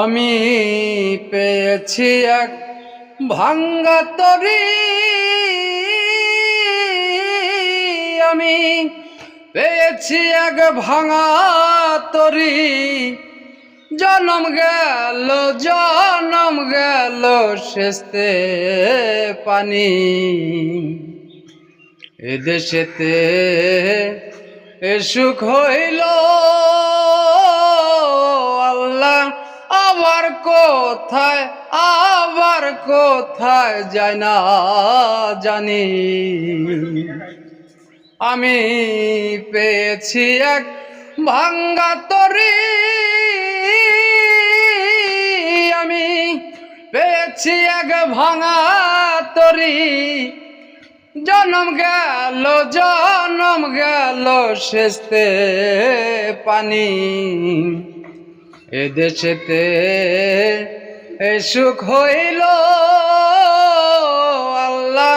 আমি পেয়েছি এক ভাঙ্গা তরি। আমি পেয়েছি এক ভাঙা তরি। জনম গেল জনম গেল শেষতে পানি। এদেশেতে এ সুখ হইল কোথায়, আবার কোথায় যায় না জানি। আমি পেয়েছি এক ভাঙ্গা তরি। আমি পেয়েছি এক ভাঙা তরি। জনম গেল জনম গেল শেষতে পানি। এ দেশেতে এ সুখ হইল আল্লাহ।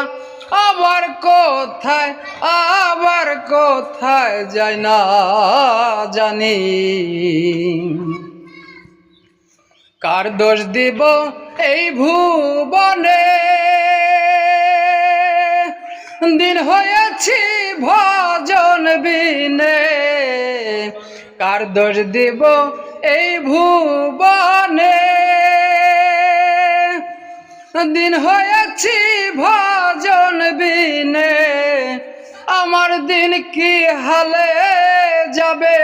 আবার কোথায় আবার কোথায় যায় না জানি। কার দোষ দিব এই ভুবনে? দিন হয়েছি ভজন বিনে। কার দোষ দিব এই ভুবনে? দিন হয়েছি ভজন বিনে, আমার দিন কি হালে যাবে?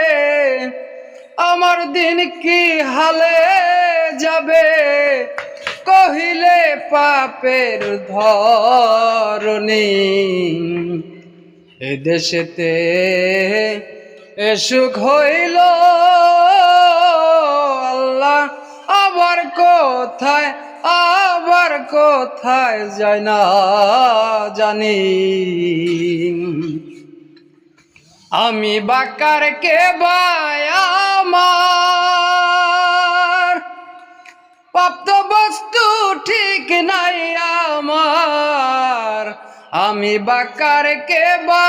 আমার দিন কি হালে যাবে? কহিলে পাপের ধরণী, এ দেশেতে এ সুখ হইল আল্লাহ আবার কোথায় আবার কোথায় যায় না জানি। আমি বাকার কে আমার? প্রাপ্ত বস্তু ঠিক নাই আমার। আমি বাকার কে আমার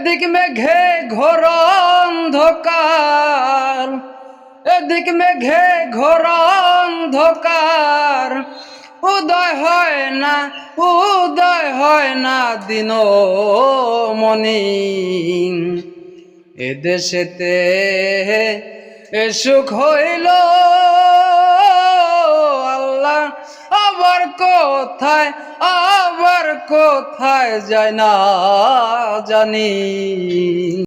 এদিক মেঘে ঘোর অন্ধকার, এদিক মেঘে ঘোর অন্ধকার। উদয় হয় না, উদয় হয় না দিন মনি এদেশেতে সুখ হইল। আল্লাহ আবার কোথায় আবার কোথায় যায় না জানি।